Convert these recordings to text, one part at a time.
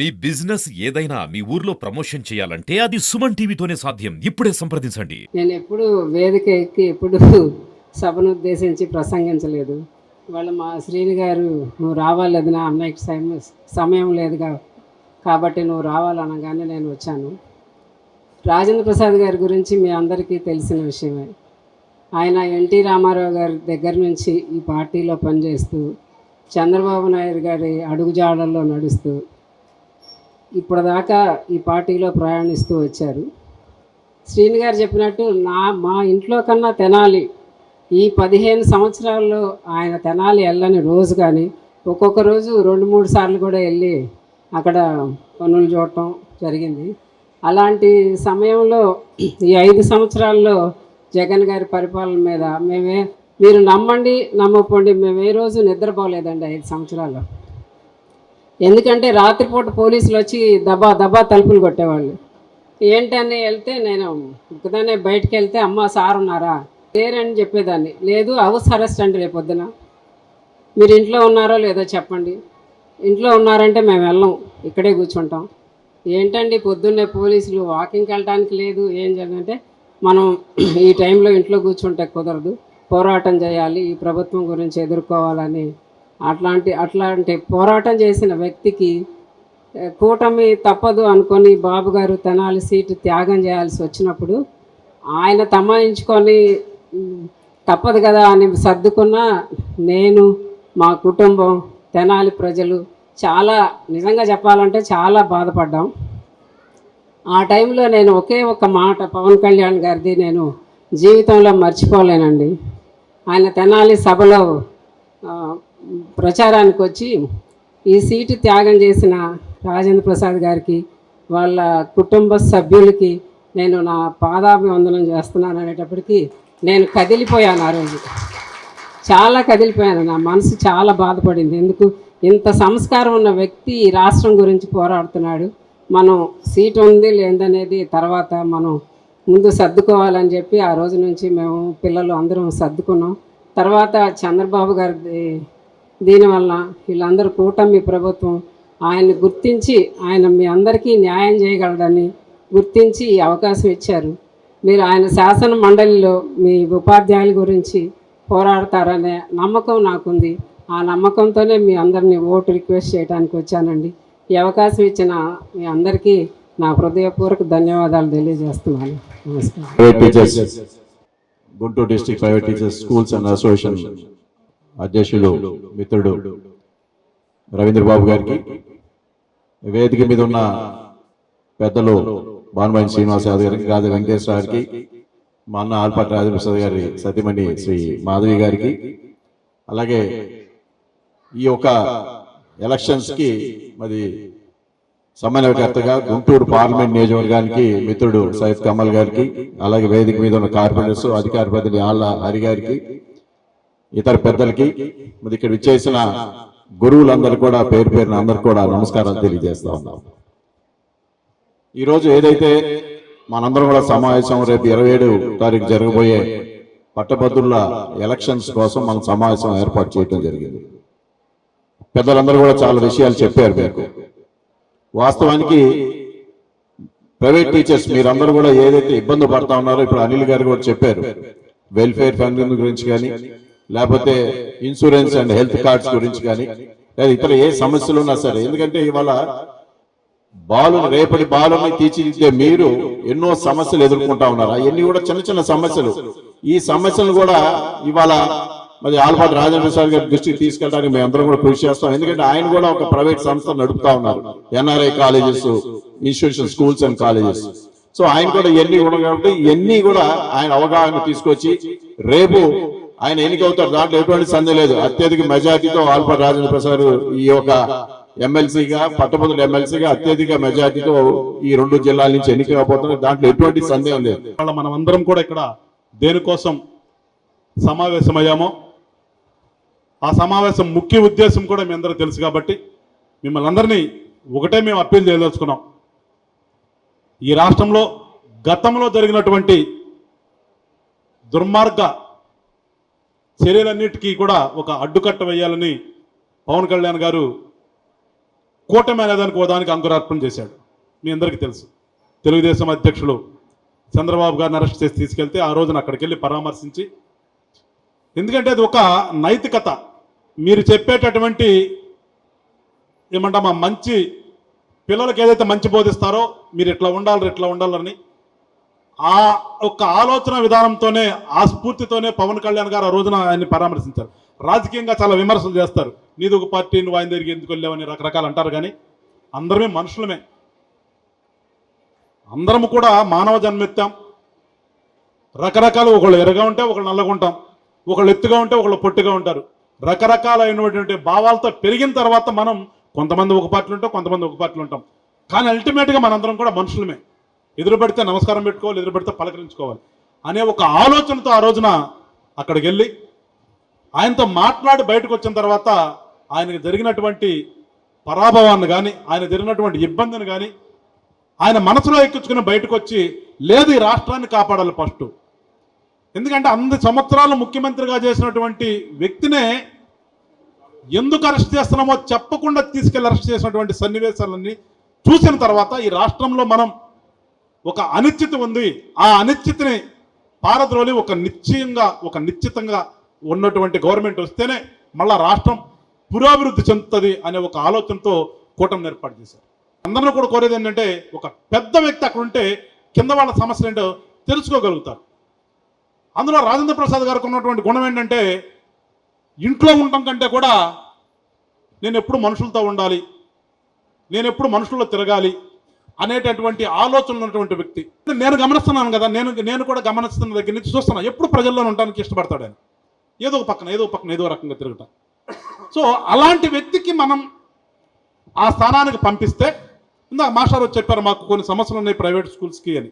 మీ business ఏదైనా మీ ఊర్లో promotion చేయాలంటే అది సుమన్ టీవీతోనే సాధ్యం. ఇప్పుడే సంప్రదించండి. నేను ఎప్పుడు వేదిక ఎక్కి ఎప్పుడు సభను ఉద్దేశించి ప్రసంగించలేదు. వాళ్ళ మా శ్రీని గారు నువ్వు రావాలేదు నా అన్నయ్యకి సమయం సమయం లేదుగా కాబట్టి నువ్వు రావాలనగానే నేను వచ్చాను. రాజేంద్ర ప్రసాద్ గారి గురించి మీ అందరికీ తెలిసిన విషయమే. ఆయన ఎన్టీ రామారావు గారి దగ్గర నుంచి ఈ పార్టీలో పనిచేస్తూ చంద్రబాబు నాయుడు గారి అడుగుజాడల్లో నడుస్తూ ఇప్పటిదాకా ఈ పార్టీలో ప్రయాణిస్తూ వచ్చారు. శ్రీని గారు చెప్పినట్టు నా మా ఇంట్లో కన్నా తెనాలి. ఈ పదిహేను సంవత్సరాల్లో ఆయన తెనాలి వెళ్ళని రోజు కానీ ఒక్కొక్క రోజు రెండు మూడు సార్లు కూడా వెళ్ళి అక్కడ పనులు చూడటం జరిగింది. అలాంటి సమయంలో ఈ ఐదు సంవత్సరాల్లో జగన్ గారి పరిపాలన మీద మేమే మీరు నమ్మండి నమ్మకండి మేము ఏ రోజు నిద్రపోలేదండి ఐదు సంవత్సరాల్లో. ఎందుకంటే రాత్రిపూట పోలీసులు వచ్చి దబా దబా తలుపులు కొట్టేవాళ్ళు. ఏంటని వెళ్తే నేను ఒకదానే బయటికి వెళ్తే అమ్మ సార్ ఉన్నారా? లేరని చెప్పేదాన్ని. లేదు హౌస్ అరెస్ట్ అండి రేపు పొద్దున. మీరు ఇంట్లో ఉన్నారో లేదో చెప్పండి. ఇంట్లో ఉన్నారంటే మేము వెళ్ళం. ఇక్కడే కూర్చుంటాం. ఏంటండి పొద్దున్నే పోలీసులు వాకింగ్కి వెళ్ళడానికి లేదు. ఏం చేయాలంటే మనం ఈ టైంలో ఇంట్లో కూర్చుంటే కుదరదు. పోరాటం చేయాలి. ఈ ప్రభుత్వం గురించి ఎదుర్కోవాలని అట్లాంటి అట్లాంటి పోరాటం చేసిన వ్యక్తికి కూటమి తప్పదు అనుకొని బాబు గారు తెనాలి సీటు త్యాగం చేయాల్సి వచ్చినప్పుడు ఆయన తమాయించుకొని తప్పదు కదా అని సర్దుకున్న నేను మా కుటుంబం తెనాలి ప్రజలు చాలా నిజంగా చెప్పాలంటే చాలా బాధపడ్డాం. ఆ టైంలో నేను ఒకే ఒక మాట పవన్ కళ్యాణ్ గారిది నేను జీవితంలో మర్చిపోలేనండి. ఆయన తెనాలి సభలో ప్రచారానికి వచ్చి ఈ సీటు త్యాగం చేసిన రాజేంద్ర ప్రసాద్ గారికి వాళ్ళ కుటుంబ సభ్యులకి నేను నా పాదాభివందనం చేస్తున్నాను అనేటప్పటికీ నేను కదిలిపోయాను ఆ రోజు. చాలా కదిలిపోయాను. నా మనసు చాలా బాధపడింది. ఎందుకు? ఇంత సంస్కారం ఉన్న వ్యక్తి ఈ రాష్ట్రం గురించి పోరాడుతున్నాడు. మనం సీట్ ఉంది లేదనేది తర్వాత మనం ముందు సర్దుకోవాలని చెప్పి ఆ రోజు నుంచి మేము పిల్లలు అందరం సర్దుకున్నాం. తర్వాత చంద్రబాబు గారి దీనివల్ల వీళ్ళందరూ కూటమి ప్రభుత్వం ఆయన్ని గుర్తించి ఆయన మీ అందరికీ న్యాయం చేయగలడని గుర్తించి ఈ అవకాశం ఇచ్చారు. మీరు ఆయన శాసన మండలిలో మీ ఉపాధ్యాయుల గురించి పోరాడతారనే నమ్మకం నాకుంది. ఆ నమ్మకంతోనే మీ అందరినీ ఓటు రిక్వెస్ట్ చేయడానికి వచ్చానండి. ఈ అవకాశం ఇచ్చిన మీ అందరికీ నా హృదయపూర్వక ధన్యవాదాలు తెలియజేస్తున్నాను. నమస్కారం. Guntur district private teachers schools and association అధ్యక్షులు మిత్రుడు రవీంద్ర బాబు గారికి. వేదిక మీద ఉన్న పెద్దలు భానుమతి శ్రీనివాస్ యాదవ్ గారికి రాజు వెంకటేశ్వర గారికి మా అన్న ఆల్పాటి రాజప్రసాద్ గారి సతీమణి శ్రీ మాధవి గారికి అలాగే ఈ యొక్క ఎలక్షన్స్కి మరి సమన్వయకర్తగా గుంటూరు పార్లమెంట్ నియోజకవర్గానికి మిత్రుడు సైయద్ కమల్ గారికి అలాగే వేదిక మీద ఉన్న కార్పొరేటర్స్ అధికార ప్రతినిధి ఆళ్ళ హరి గారికి ఇతర పెద్దలకి మరి ఇక్కడ విచ్చేసిన గురువులందరూ కూడా పేరు పేరున అందరు కూడా నమస్కారాలు తెలియజేస్తా ఉన్నాం. ఈరోజు ఏదైతే మనందరం కూడా సమావేశం రేపు ఇరవై ఏడు తారీఖు జరగబోయే పట్టభద్రుల ఎలక్షన్స్ కోసం మనం సమావేశం ఏర్పాటు చేయడం జరిగింది. పెద్దలందరూ కూడా చాలా విషయాలు చెప్పారు మీకు. వాస్తవానికి ప్రైవేట్ టీచర్స్ మీరందరూ కూడా ఏదైతే ఇబ్బంది పడతా ఉన్నారో ఇప్పుడు అనిల్ గారు కూడా చెప్పారు. వెల్ఫేర్ ఫండ్ గురించి కానీ లేకపోతే ఇన్సూరెన్స్ అండ్ హెల్త్ కార్డ్స్ గురించి కానీ లేదా ఇతర ఏ సమస్యలు ఉన్నా సరే ఎందుకంటే ఇవాళ బాలు రేపటి బాలుని తీర్చిదిద్దే మీరు ఎన్నో సమస్యలు ఎదుర్కొంటా ఉన్నారు. అవన్నీ కూడా చిన్న చిన్న సమస్యలు. ఈ సమస్యలు కూడా ఇవాళ మరి ఆల్పాటి రాజేంద్ర సార్ గారి దృష్టికి తీసుకెళ్ళడానికి మేము అందరం కూడా కృషి చేస్తాం. ఎందుకంటే ఆయన కూడా ఒక ప్రైవేట్ సంస్థ నడుపుతా ఉన్నారు. NRI colleges institution schools and colleges. So ఆయన కూడా ఇవన్నీ కూడా కాబట్టి ఇవన్నీ కూడా ఆయన అవగాహన తీసుకొచ్చి రేపు ఆయన ఎన్నికవుతారు. దాంట్లో ఎటువంటి సందేహం లేదు. అత్యధిక మెజార్టీతో ఆల్పాటి రాజేంద్ర ప్రసాద్ ఈ యొక్క ఎమ్మెల్సీగా పట్టభద్రుల ఎమ్మెల్సీగా అత్యధిక మెజార్టీతో ఈ రెండు జిల్లాల నుంచి ఎన్నిక కాబోతున్నారు దాంట్లో ఎటువంటి సందేహం లేదు. మనం అందరం కూడా ఇక్కడ దేనికోసం సమావేశమయ్యామో ఆ సమావేశం ముఖ్య ఉద్దేశం కూడా మీ అందరూ తెలుసు కాబట్టి మిమ్మల్ని అందరినీ ఒకటే మేము అప్పీల్ చేయదలుచుకున్నాం. ఈ రాష్ట్రంలో గతంలో జరిగినటువంటి దుర్మార్గ చర్యలన్నిటికీ కూడా ఒక అడ్డుకట్ట వేయాలని పవన్ కళ్యాణ్ గారు కూటమి అనేదానికి ఓ అంకురార్పణ చేశాడు. మీ అందరికీ తెలుసు. తెలుగుదేశం అధ్యక్షులు చంద్రబాబు గారిని అరెస్ట్ చేసి తీసుకెళ్తే ఆ రోజున అక్కడికి వెళ్ళి పరామర్శించి ఎందుకంటే అది ఒక నైతికత. మీరు చెప్పేటటువంటి ఏమంటామా మంచి పిల్లలకి ఏదైతే మంచి బోధిస్తారో మీరు ఇట్లా ఉండాలి ఇట్లా ఉండాలని ఆ ఒక్క ఆలోచన విధానంతోనే ఆ స్ఫూర్తితోనే పవన్ కళ్యాణ్ గారు ఆ రోజున ఆయన్ని పరామర్శించారు. రాజకీయంగా చాలా విమర్శలు చేస్తారు. నీది ఒక పార్టీ నువ్వు ఆయన దగ్గరికి ఎందుకు వెళ్ళావని రకరకాలు అంటారు కానీ అందరమే మనుషులమే. అందరము కూడా మానవ జన్మెత్తాం. రకరకాలు ఒకళ్ళు ఎర్రగా ఉంటే ఒకళ్ళు నల్లగా ఉంటాం. ఒకళ్ళు ఎత్తుగా ఉంటే ఒకళ్ళు పొట్టిగా ఉంటారు. రకరకాలైనటువంటి భావాలతో పెరిగిన తర్వాత మనం కొంతమంది ఒక పార్టీలు ఉంటాం కొంతమంది ఒక పార్టీలు ఉంటాం. కానీ అల్టిమేట్గా మనందరం కూడా మనుషులమే. ఎదురుపెడితే నమస్కారం పెట్టుకోవాలి ఎదురుపడితే పలకరించుకోవాలి అనే ఒక ఆలోచనతో ఆ రోజున అక్కడికి వెళ్ళి ఆయనతో మాట్లాడి బయటకు వచ్చిన తర్వాత ఆయనకు జరిగినటువంటి పరాభవాన్ని కానీ ఆయన జరిగినటువంటి ఇబ్బందిని కానీ ఆయన మనసులో ఎక్కించుకుని బయటకు వచ్చి లేదు ఈ రాష్ట్రాన్ని కాపాడాలి ఫస్ట్. ఎందుకంటే అన్ని సంవత్సరాలు ముఖ్యమంత్రిగా చేసినటువంటి వ్యక్తినే ఎందుకు అరెస్ట్ చేస్తున్నామో చెప్పకుండా తీసుకెళ్ళి అరెస్ట్ చేసినటువంటి సన్నివేశాలన్నీ చూసిన తర్వాత ఈ రాష్ట్రంలో మనం ఒక అనిశ్చిత ఉంది. ఆ అనిశ్చితిని పారద్రోలి ఒక నిశ్చయంగా ఒక నిశ్చితంగా ఉన్నటువంటి గవర్నమెంట్ వస్తేనే మళ్ళా రాష్ట్రం పురోభివృద్ధి చెందుతుంది అనే ఒక ఆలోచనతో కూటమిని ఏర్పాటు చేశారు. అందరూ కూడా కోరేది ఏంటంటే ఒక పెద్ద వ్యక్తి అక్కడ ఉంటే కింద వాళ్ళ సమస్యలు ఏంటో తెలుసుకోగలుగుతారు. అందులో రాజేంద్ర ప్రసాద్ గారికి ఉన్నటువంటి గుణం ఏంటంటే ఇంట్లో ఉండటం కంటే కూడా నేను ఎప్పుడు మనుషులతో ఉండాలి నేను ఎప్పుడు మనుషుల్లో తిరగాలి అనేటటువంటి ఆలోచనలు ఉన్నటువంటి వ్యక్తి. నేను గమనిస్తున్నాను కదా నేను నేను కూడా గమనిస్తున్న దగ్గర నుంచి చూస్తున్నాను ఎప్పుడు ప్రజల్లో ఉండడానికి ఇష్టపడతాడు ఏదో ఒక పక్కన ఏదో ఒక పక్కన ఏదో రకంగా తిరగటం. సో అలాంటి వ్యక్తికి మనం ఆ స్థానానికి పంపిస్తే ఇందాక మాస్టర్ వచ్చి చెప్పారు మాకు కొన్ని సమస్యలు ఉన్నాయి ప్రైవేట్ స్కూల్స్కి అని.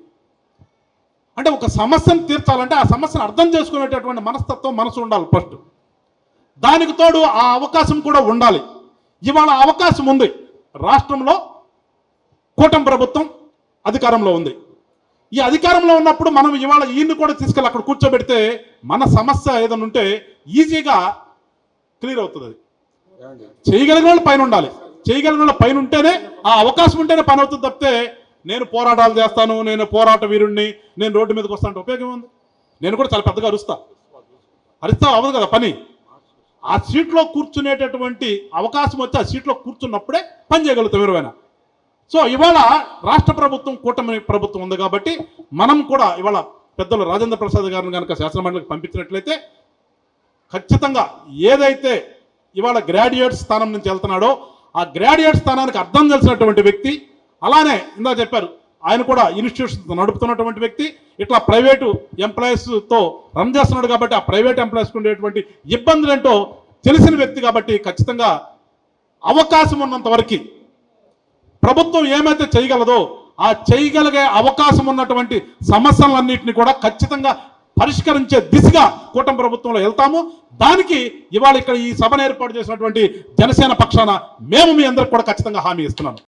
అంటే ఒక సమస్యను తీర్చాలంటే ఆ సమస్యను అర్థం చేసుకునేటటువంటి మనస్తత్వం మనసు ఉండాలి ఫస్ట్ దానికి తోడు ఆ అవకాశం కూడా ఉండాలి. ఇవాళ అవకాశం ఉంది. రాష్ట్రంలో కూటమి ప్రభుత్వం అధికారంలో ఉంది. ఈ అధికారంలో ఉన్నప్పుడు మనం ఇవాళ ఈయన్ని కూడా తీసుకెళ్ళి అక్కడ కూర్చోబెడితే మన సమస్య ఏదైనా ఉంటే ఈజీగా క్లియర్ అవుతుంది అది. చేయగలిగిన వాళ్ళు పైన ఉండాలి. చేయగలిగిన వాళ్ళు పైన ఉంటేనే ఆ అవకాశం ఉంటేనే పని అవుతుంది తప్పితే నేను పోరాటాలు చేస్తాను నేను పోరాట వీరుణ్ణి నేను రోడ్డు మీదకి వస్తాను ఉపయోగం ఉంది? నేను కూడా చాలా పెద్దగా అరుస్తా. అరిస్తా అవ్వదు కదా పని? ఆ సీట్లో కూర్చునేటటువంటి అవకాశం వచ్చి ఆ సీట్లో కూర్చున్నప్పుడే పని చేయగలుగుతాం ఎవరైనా సో ఇవాళ రాష్ట్ర ప్రభుత్వం కూటమి ప్రభుత్వం ఉంది కాబట్టి మనం కూడా ఇవాళ పెద్దలు రాజేంద్ర ప్రసాద్ గారిని కనుక శాసనమండలికి పంపించినట్లయితే ఖచ్చితంగా ఏదైతే ఇవాళ గ్రాడ్యుయేట్ స్థానం నుంచి వెళ్తున్నాడో ఆ గ్రాడ్యుయేట్ స్థానానికి అర్థం తెలిసినటువంటి వ్యక్తి అలానే ఇందా చెప్పారు ఆయన కూడా ఇన్స్టిట్యూషన్ నడుపుతున్నటువంటి వ్యక్తి ఇట్లా ప్రైవేటు ఎంప్లాయీస్తో రన్ చేస్తున్నాడు కాబట్టి ఆ ప్రైవేట్ ఎంప్లాయీస్కి ఉండేటువంటి ఇబ్బందులు ఏంటో తెలిసిన వ్యక్తి కాబట్టి ఖచ్చితంగా అవకాశం ఉన్నంత వరకు ప్రభుత్వం ఏమైతే చేయగలదో ఆ చేయగలిగే అవకాశం ఉన్నటువంటి సమస్యలన్నింటినీ కూడా ఖచ్చితంగా పరిష్కరించే దిశగా కూటమి ప్రభుత్వంలో వెళ్తాము. దానికి ఇవాళ ఇక్కడ ఈ సభను ఏర్పాటు చేసినటువంటి జనసేన పక్షాన మేము మీ అందరికి కూడా ఖచ్చితంగా హామీ ఇస్తున్నాము.